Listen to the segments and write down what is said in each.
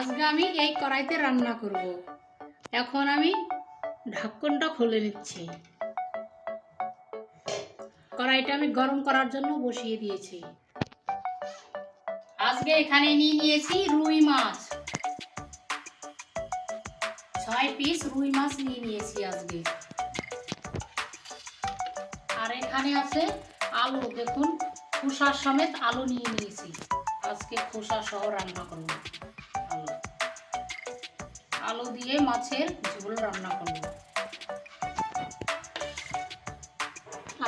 আজকে আমি এই কড়াইতে রান্না করব। এখন আমি ঢাকনটা খুলে নিচ্ছি। কড়াইটা আমি গরম করার জন্য বসিয়ে দিয়েছি। আজকে এখানে নিয়ে নিয়েছি রুই মাছ। ছয় পিস রুই মাছ নিয়ে নিয়েছি আজকে। আর এখানে আছে আলু। দেখুন, খোসা সমেত আলু নিয়ে নিয়েছি। আজকে খোসা সহ রান্না করব। আলু দিয়ে মাছের ঝোল রান্না করব।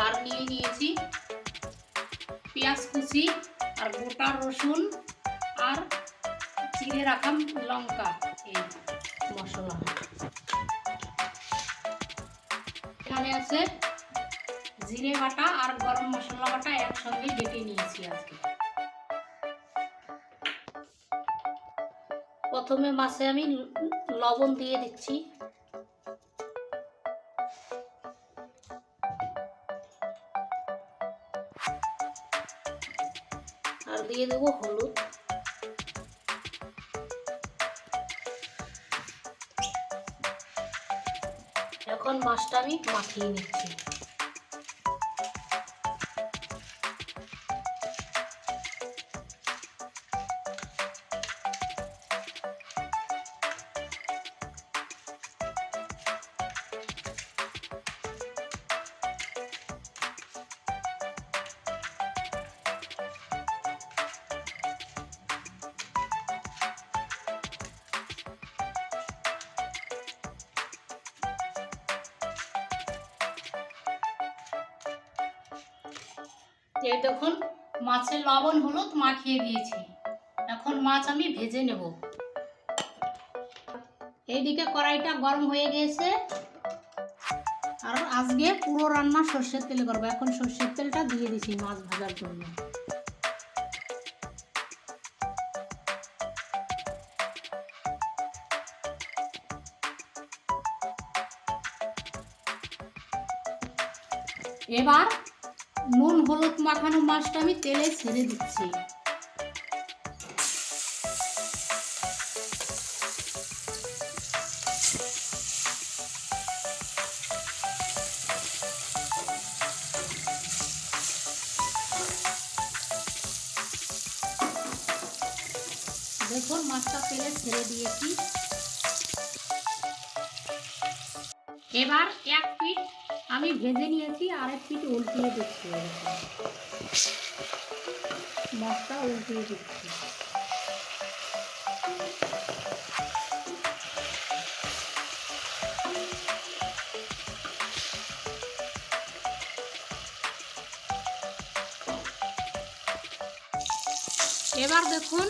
আর নিয়ে নিয়েছি পেঁয়াজ কুচি আর গোটা রসুন আর চিড়ে রাখা লঙ্কা এই মশলা। এখানে আছে জিরে বাটা আর গরম মশলা বাটা একসঙ্গে বেটে নিয়েছি আজকে। প্রথমে মাছে আমি লবণ দিয়ে দিচ্ছি। আর দিয়ে দেবো হলুদ। এখন মাছটা আমি মাখিয়ে নিচ্ছি। এই দেখুন, মাছের লবণ হলুদ মাখিয়ে দিয়েছি। এখন মাছ আমি ভেজে নেব। এইদিকে কড়াইটা গরম হয়ে গিয়েছে আর আজকে পুরো রান্না সর্ষের তেলে করব। এখন সর্ষের তেলটা দিয়ে দিছি মাছ ভাজার জন্য। এবার হলুদ মাখানো মাছটা আমি তেলে ছেড়ে দিচ্ছি। দেখুন, মাছটা তেলে ছেড়ে দিয়েছি। এবার এক পিঠ আমি ভেজে নিয়েছি আর এক পিঠ উল্টিয়ে দিচ্ছি। মাছটা উল্টিয়ে দিচ্ছি এবার দেখুন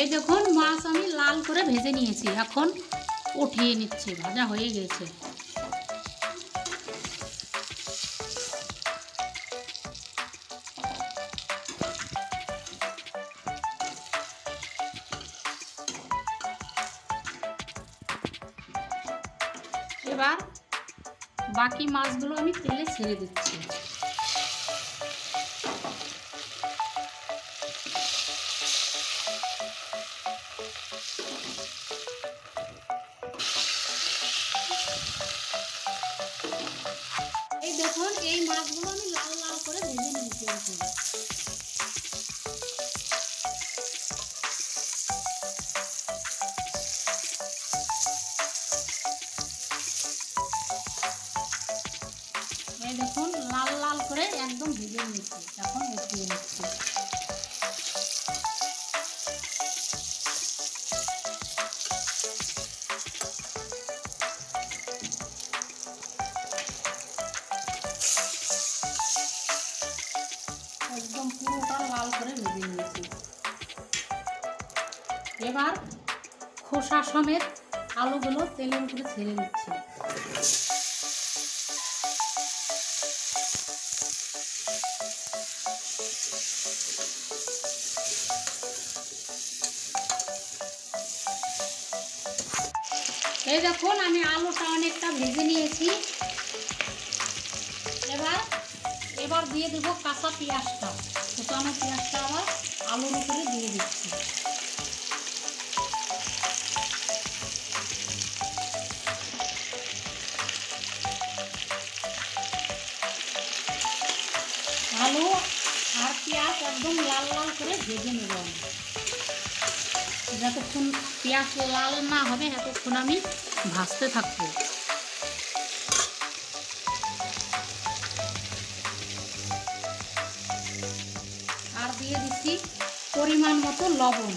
এই দেখুন, মাছ আমি লাল করে ভেজে নিয়েছি। এখন উঠিয়ে নিচ্ছি, ভাজা হয়ে গেছে। এবার বাকি মাছগুলো আমি তেলে ছেড়ে দিচ্ছি। এই দেখুন, লাল লাল করে একদম ভেজে নিয়েছি এখন উঠিয়ে নিচ্ছি। একদম পুরোটা লাল করে ভেজে নিয়েছি এবার খোসা সমেত আলুগুলো তেলের উপরে ছেড়ে দিচ্ছি। দেখুন, আমি আলুটা অনেকটা ভেজে নিয়েছি। এবার এবার দিয়ে দেবো কাঁচা পেঁয়াজটা। কুচানো পেঁয়াজটা আবার আলুর উপরে দিয়ে দিচ্ছি। আলু আর পেঁয়াজ একদম লাল লাল করে ভেজে নেব আমি। যতক্ষণ পেঁয়াজ লাল না হবে, এতক্ষণ আমি ভাজতে থাকব। আর দিয়ে দিচ্ছি পরিমাণ মতো লবণ।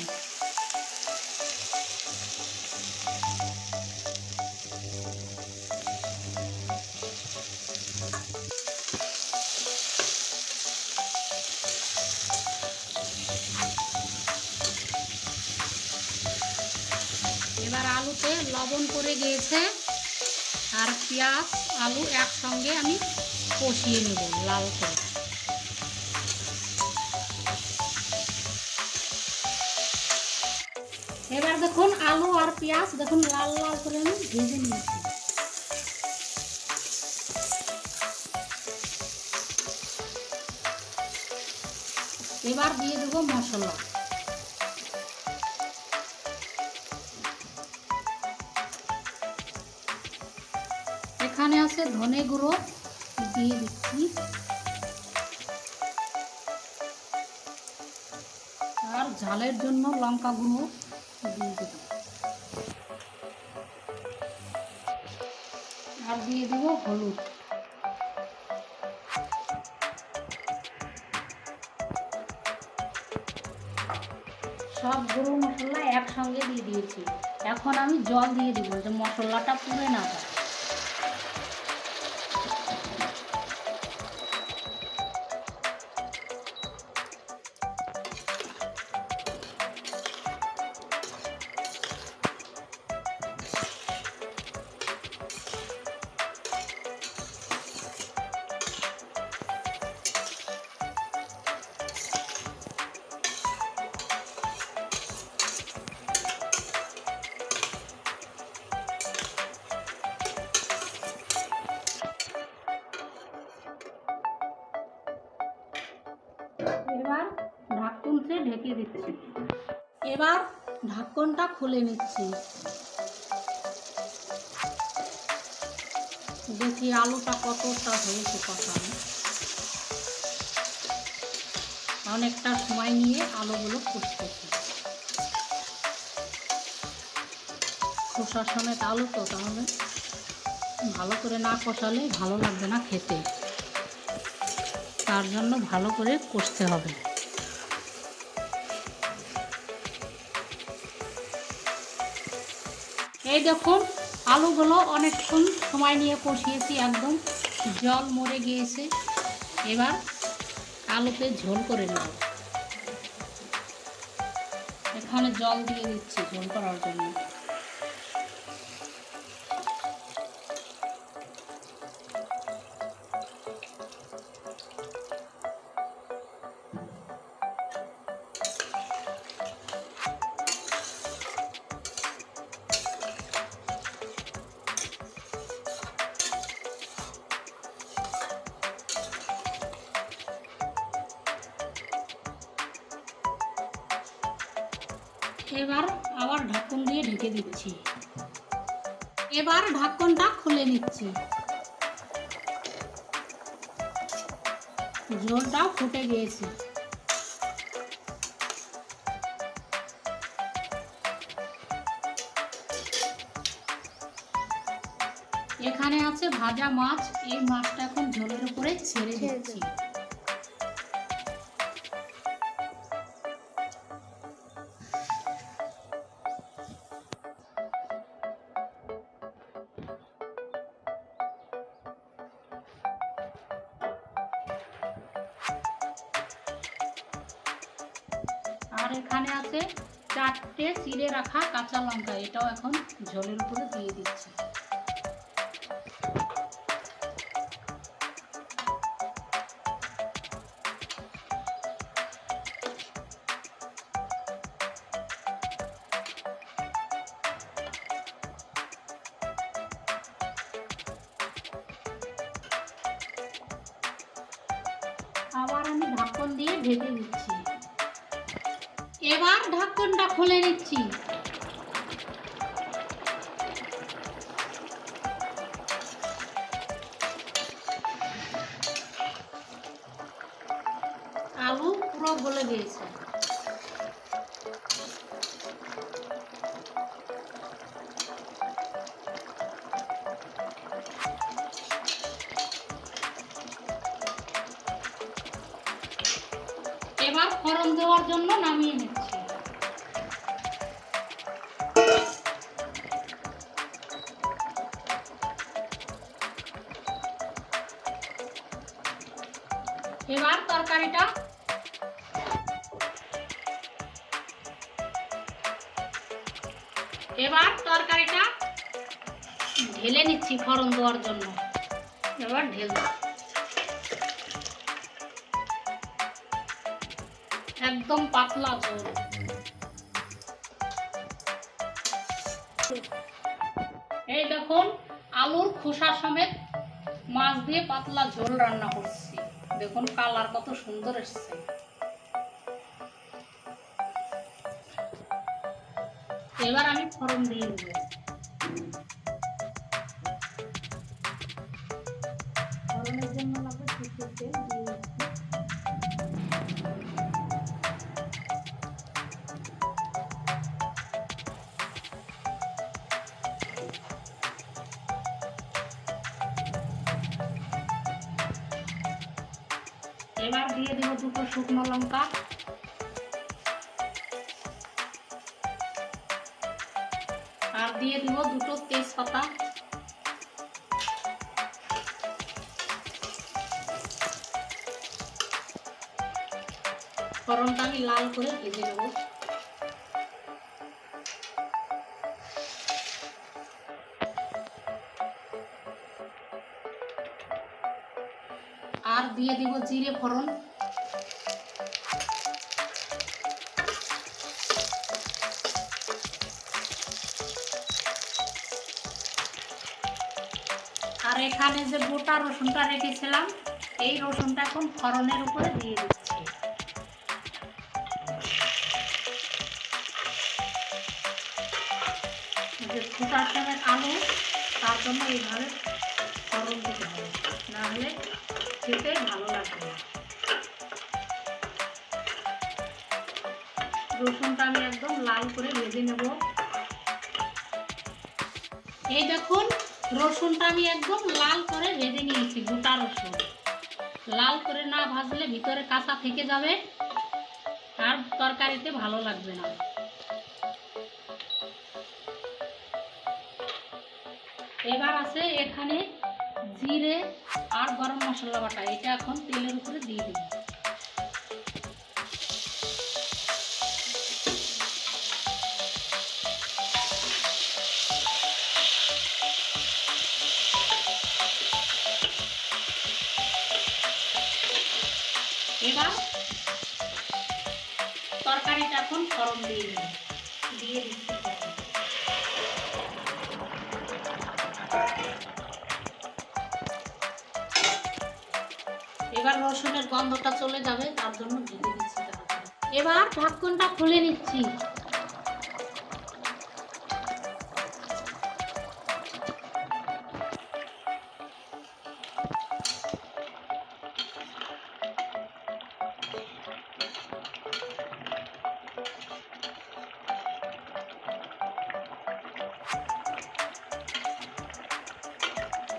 আলুতে লবণ পড়ে গিয়েছে আর পেঁয়াজ, আলু একসঙ্গে আমি কষিয়ে নেব লাল করে। এবার দেখুন আলু আর পেঁয়াজ, দেখুন লাল লাল করে আমি ভেজে নিয়েছি। এবার দিয়ে দেবো মশলা। আছে ধনে গুঁড়ো দিয়ে দিচ্ছি। আর ঝালের জন্য লঙ্কা গুঁড়ো দিয়ে দেব। আর দিয়ে দেব হলুদ। সব গুঁড়ো মশলা একসঙ্গে দিয়ে দিয়েছি। এখন আমি জল দিয়ে দিব যে মশলাটা পুড়ে না যায়। ঢেকে দিচ্ছি। এবার ঢাকনটা খুলে নিচ্ছি। দেখি আলুটা কতটা হয়েছে কষানো। অনেকটা সময় নিয়ে আলুগুলো কষতেছি কষার সমেত আলু তো তাহলে ভালো করে না কষালে ভালো লাগবে না খেতে। তার জন্য ভালো করে কষতে হবে। এই দেখুন আলুগুলো অনেকক্ষণ সময় নিয়ে কষিয়েছি একদম। জল মরে গিয়েছে। এবার আলুতে ঝোল করে নেব। এখানে জল দিয়ে দিচ্ছি ঝোল করার জন্য। এবার আবার ঢাকন দিয়ে ঢেকে দিচ্ছি। এবার ঢাকনটা খুলে নিচ্ছি। ঝোলটাও ফুটে গিয়েছে। এখানে আছে ভাজা মাছ। এই মাছটা এখন ঝোলের উপরে ছেড়ে ছেড়ে দিচ্ছি। আর এখানে আছে চারটে চিড়ে রাখা কাঁচা লঙ্কা, এটাও এখন ঝোলের উপরে দিয়ে দিচ্ছি। আবার আমি ঢাকন দিয়ে ঢেকে দিচ্ছি এবার ঢাকনটা খুলে নিচ্ছি। আলু পুরো গলে গিয়েছে। এবার ফোড়ন দেওয়ার জন্য নামিয়ে নিচ্ছি। ঢেলে নিচ্ছি ফোড়ন দেওয়ার জন্য। এবার ঢেল একদম পাতলা ঝোল এই দেখুন, আলুর খোসা সমেত মাছ দিয়ে পাতলা ঝোল রান্না করছি। দেখুন কালার কত সুন্দর এসছে। এবার আমি ফোড়ন দিয়ে দেবো। ফোড়নের জন্য লাগবে সরষের তেল দিয়ে দিচ্ছি। এবার দিয়ে দেবো দুটো শুকনো লঙ্কা। ফোড়নটা আমি লাল করে ভেজে নেব। আর দিয়ে দিব জিরে ফোড়ন। আর এখানে যে গোটা রসুনটা রেখেছিলাম, এই রসুনটা এখন ফোড়নের উপরে দিয়ে দিচ্ছি। ফুটার সময় আলু, তার জন্য এইভাবে ফোড়ন দিতে হবে। না হলে খেতে ভালো লাগবে। রসুনটা আমি একদম লাল করে ভেজে নেব। এই দেখুন, রসুনটা আমি একদম লাল করে ভেজে নিয়েছি, গোটা রসুন। লাল করে না ভাজলে ভিতরে কাঁচা থেকে যাবে, আর তরকারিতে ভালো লাগবে না। এবার আছে এখানে জিরে আর গরম মশলা বাটা। এটা এখন তেলের উপরে দিয়ে দিই এবার তরকারিটা এখন ফরম দিয়ে দিই দিয়ে দিচ্ছি। এবার রসুনের গন্ধটা চলে যাবে, তার জন্য ঢেকে দিচ্ছি এবার ঢাকনটা খুলে নিচ্ছি।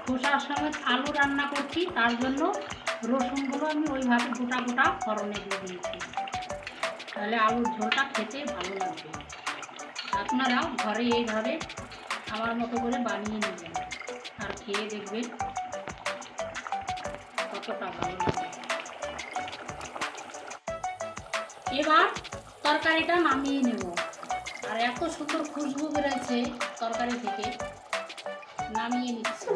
খোসার সমেত আলু রান্না করছি, তার জন্য রসুনগুলো আমি ওইভাবে গোটা গোটা ফরনে দিয়ে দিয়েছি। তাহলে আলুর ঝোলটা খেতে ভালো লাগবে। আপনারাও ঘরে এইভাবে আমার মতো করে বানিয়ে নেবেন। আর খেয়ে দেখবেন কতটা ভালো লাগে। এবার তরকারিটা নামিয়ে নেব। আর এত সুন্দর খুশবু বেরোচ্ছে তরকারি থেকে। নামিয়ে নিচ্ছি।